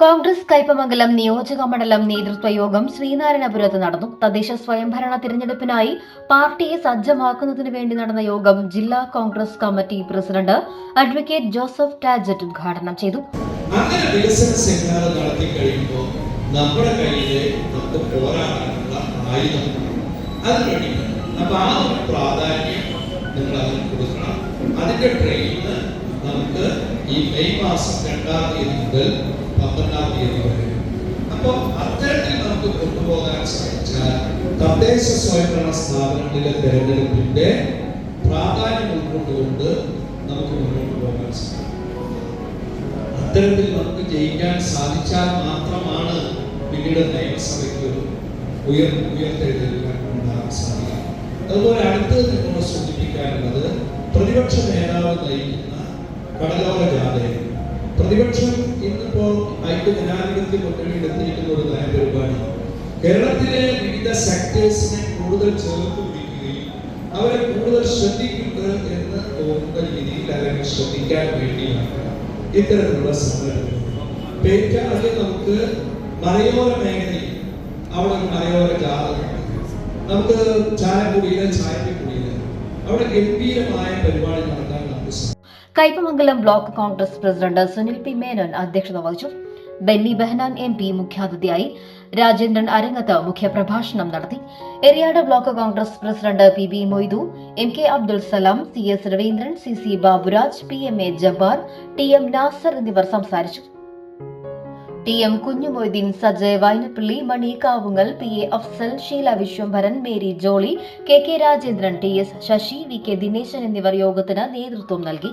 കോൺഗ്രസ് കൈപ്പമംഗലം നിയോജക മണ്ഡലം നേതൃത്വ യോഗം ശ്രീനാരായണപുരത്ത് നടന്നു. തദ്ദേശ സ്വയംഭരണ തിരഞ്ഞെടുപ്പിനായി പാർട്ടിയെ സജ്ജമാക്കുന്നതിന് വേണ്ടി നടന്ന യോഗം ജില്ലാ Congress committee president advocate Joseph Tajet ഉദ്ഘാടനം ചെയ്തു. നടത്തി കഴിയുമ്പോൾ ആ പ്രാധാന്യം അതിന്റെ ട്രെയിനിങ് നമുക്ക് ഈ മെയ് മാസം രണ്ടാം തീയതി മുതൽ പന്ത്രണ്ടാം തീയതി വരെ. അപ്പോൾ അത്തരത്തിൽ നമുക്ക് കൊണ്ടുപോകാൻ സാധിച്ചാൽ തദ്ദേശ സ്വയംഭരണ സ്ഥാപനങ്ങളിലെ തെരഞ്ഞെടുപ്പിന്റെ പ്രാധാന്യം ഉൾക്കൊണ്ടുകൊണ്ട് നമുക്ക് മുന്നോട്ട് പോകാൻ സാധിക്കും. അത്തരത്തിൽ നമുക്ക് ജയിക്കാൻ സാധിച്ചാൽ മാത്രമാണ് പിന്നീട് നിയമസഭയ്ക്ക് ഉയർ ഉയർത്തെഴുന്നേൽക്കാൻ ഉണ്ടാകാൻ സാധിക്കും അതുപോലെ അടുത്തത് നമ്മൾ സൂചിപ്പിക്കാനുള്ളത് പ്രതിപക്ഷ നേതാവ് നയിക്കുന്ന കടലോര ജാഥയാണ്. പ്രതിപക്ഷം ഇന്നിപ്പോ ഐക്യ ജനാധിപത്യ മുന്നണിയിൽ എത്തിയിരിക്കുന്ന ഒരു നയപരിപാടി കേരളത്തിലെ വിവിധ സെക്ടേഴ്സിനെ കൂടുതൽ ചേർത്ത് പിടിക്കുകയും അവരെ കൂടുതൽ ശ്രദ്ധിക്കുന്നത് എന്ന് തോന്നുന്ന രീതിയിൽ അല്ലെങ്കിൽ ശ്രദ്ധിക്കാൻ വേണ്ടിയാണ് ഇത്തരത്തിലുള്ള സംഘടനകൾ. ഇപ്പൊ നമുക്ക് മലയോര മേഖലയിൽ അവിടെ മലയോര ജാഥ നമുക്ക് ചായക്കുടിയിലെ ചായക്കുടിയിൽ അവിടെ ഗംഭീരമായ പരിപാടി സാധിക്കും Kaipamangalam block Congress president Sunil P Menon അധ്യക്ഷത വഹിച്ചു. ബെന്നി ബെഹനാൻ എം പി മുഖ്യാതിഥിയായി രാജേന്ദ്രൻ അരങ്ങത്ത് മുഖ്യപ്രഭാഷണം നടത്തി. Eriyad block Congress president P B Moithu M K Abdul Salam C S Raveendran C C Baburaj P M A Jabbar T M Nasar എന്നിവർ സംസാരിച്ചു. T M Kunhumoideen Sajay Vainappally Mani Kavungal P A Afsal Sheela Viswambharan Mary Jolly K K Rajendran T S Sasi V K Dineshan എന്നിവർ യോഗത്തിന് നേതൃത്വം നൽകി.